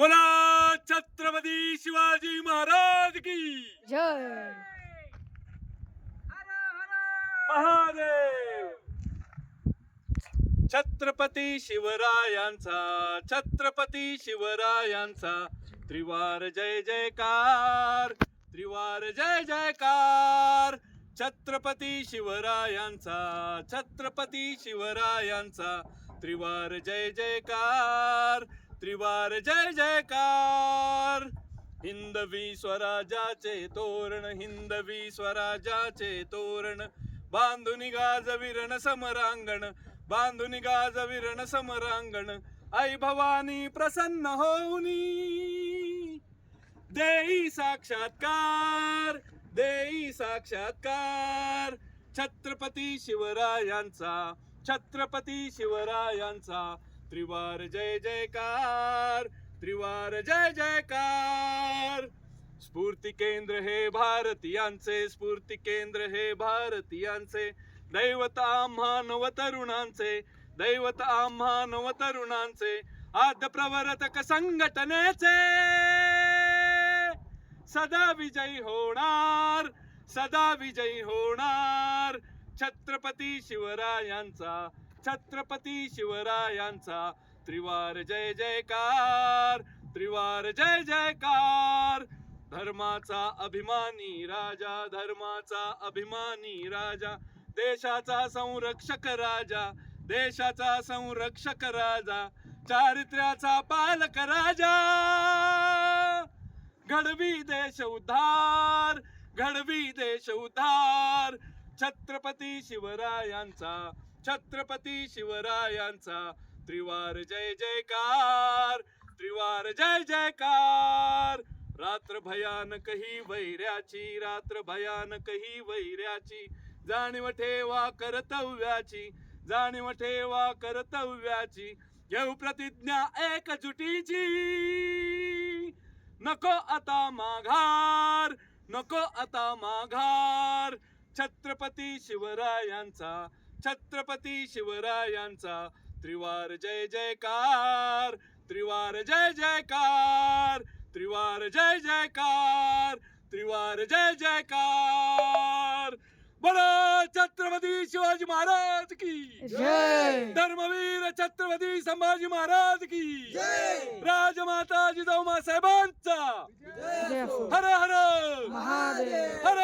बोला छत्रपती शिवाजी महाराज की. जय. महादेव. छत्रपती शिवरायांचा छत्रपती शिवरायांचा. त्रिवार जय जयकार त्रिवार जय जयकार. छत्रपती शिवरायांचा छत्रपती शिवरायांचा. त्रिवार जय जयकार त्रिवार जय जयकार. हिंदवी स्वराजाचे तोरण हिंदवी स्वराजाचे तोरण. बांधुनी गाजविरण समरांगण बांधुनी गाजविरण समरांगण. आई भवानी प्रसन्न होऊनी. देई साक्षात्कार देई साक्षात्कार. छत्रपती शिवरायांचा छत्रपती शिवरायांचा. त्रिवार जय जयकार त्रिवार जय जयकार. स्फूर्ती केंद्र हे भारतीयांचे स्फूर्ती केंद्र हे भारतीयांचे. दैवत आम्हा नवतरुणांचे दैवत आम्हा नवतरुणांचे आद्य प्रवर्तक संघटनेचे. सदा विजयी होणार सदा विजयी होणार. छत्रपती शिवरायांचा छत्रपती शिवरायांचा. त्रिवार जय जयकार त्रिवार जय जयकार. धर्माचा अभिमानी राजा धर्माचा अभिमानी राजा. देशाचा संरक्षक राजा देशाचा संरक्षक राजा. चारित्र्याचा पालक राजा. घडवी देश उद्धार घडवी देश उद्धार. छत्रपती शिवरायांचा छत्रपती शिवरायांचा. त्रिवार जय जयकार त्रिवार जय जयकार. रात्र भयानक ही वैऱ्याची रात्र भयानक ही वैऱ्याची. जाणीव ठेवा कर्तव्याची जाणीव ठेवा कर्तव्याची. घेऊ प्रतिज्ञा एकजुटीची. नको आता माघार नको आता माघार. छत्रपती शिवरायांचा छत्रपती शिवरायांचा. त्रिवार जय जयकार त्रिवार जय जयकार त्रिवार जय जयकार त्रिवार जय जयकार. बोलो छत्रपती शिवाजी महाराज की. जय. धर्मवीर छत्रपती संभाजी महाराज की. राजमाता जिजाऊमा साहेबांचा. जय. हर हर. हर